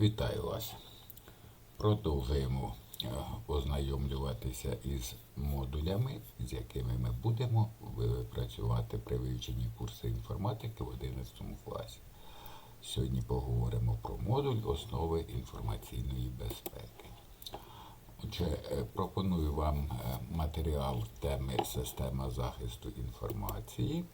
Вітаю вас. Продовжуємо е, ознайомлюватися із модулями, з якими ми будемо працювати при вивченні курсу інформатики в 11 класі. Сьогодні поговоримо про модуль основи інформаційної безпеки. Отже, е, пропоную вам е, матеріал теми Система захисту інформації.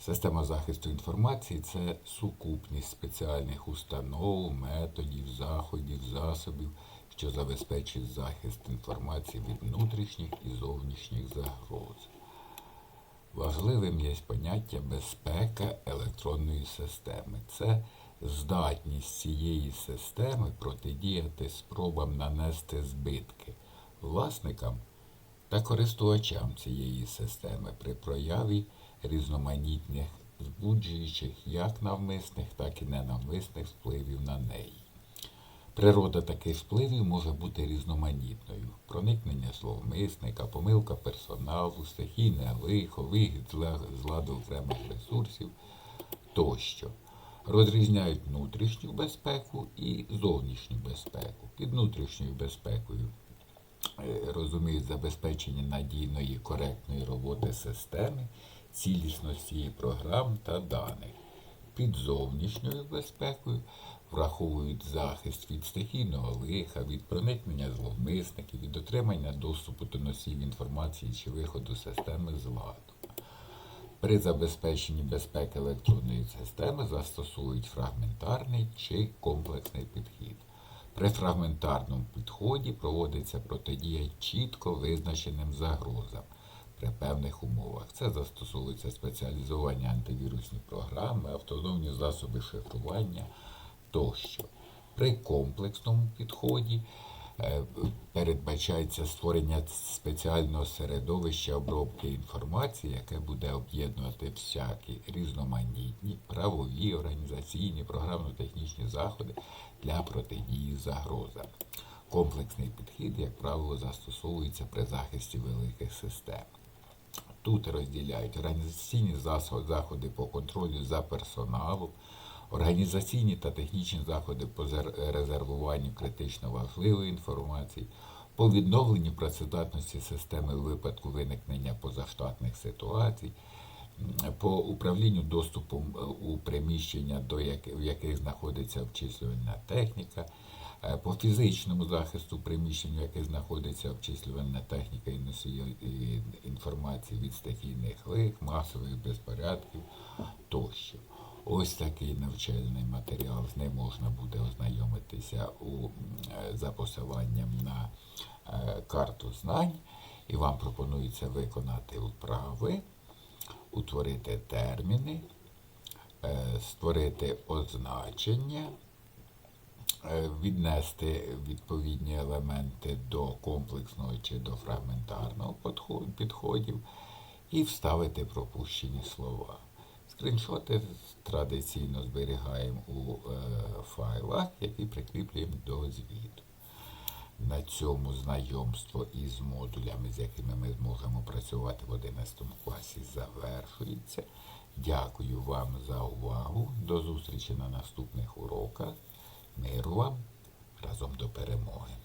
Система захисту інформації це сукупність спеціальних установ, методів, заходів, засобів, що забезпечують захист інформації від внутрішніх і зовнішніх загроз. Важливим є поняття безпека електронної системи. Це здатність цієї системи протидіяти спробам нанести збитки власникам та користувачам цієї системи при прояві різноманітних збуджуючих як навмисних, так і ненавмисних впливів на неї. Природа таких впливів може бути різноманітною: проникнення зловмисника, помилка персоналу, стихійне лихо, вихід з ладу окремих ресурсів тощо. Розрізняють внутрішню безпеку і зовнішню безпеку. Під внутрішньою безпекою розуміють забезпечення надійної коректної роботи системи, цілісності її програм та даних. Під зовнішньою безпекою враховують захист від стихійного лиха, від проникнення зловмисників, від отримання доступу до носіїв інформації чи виходу системи з ладу. При забезпеченні безпеки електронної системи застосують фрагментарний чи комплексний підхід. При фрагментарному підході проводиться протидія чітко визначеним загрозам при певних умовах. Це застосовується спеціалізовані антивірусні програми, автономні засоби шифрування тощо. При комплексному підході передбачається створення спеціального середовища обробки інформації, яке буде об'єднувати всякі різноманітні правові, організаційні, програмно-технічні заходи для протидії загрозам. Комплексний підхід, як правило, застосовується при захисті великих систем. Тут розділяють організаційні заходи по контролю за персоналом, організаційні та технічні заходи по зер- резервуванню критично важливої інформації, по відновленню працездатності системи в випадку виникнення позаштатних ситуацій, по управлінню доступом е, у приміщення, до в яких знаходиться обчислювальна техніка, е, по фізичному захисту приміщень, в яких знаходиться обчислювальна техніка і носії інформації від стихійних лих, масових безпорядків тощо. Ось такий навчальний матеріал з ним можна буде ознайомитися у, за посиланням на е, карту знань. І вам пропонується виконати вправи, утворити терміни, е, створити означення, е, віднести відповідні елементи до комплексного чи до фрагментарного підходів і вставити пропущені слова. Скріншоти традиційно зберігаємо у е, файлах, які прикріплюємо до звіту. На цьому знайомство із модулями, з якими ми зможемо працювати в 11 класі, завершується. Дякую вам за увагу. До зустрічі на наступних уроках. Миру вам разом до перемоги.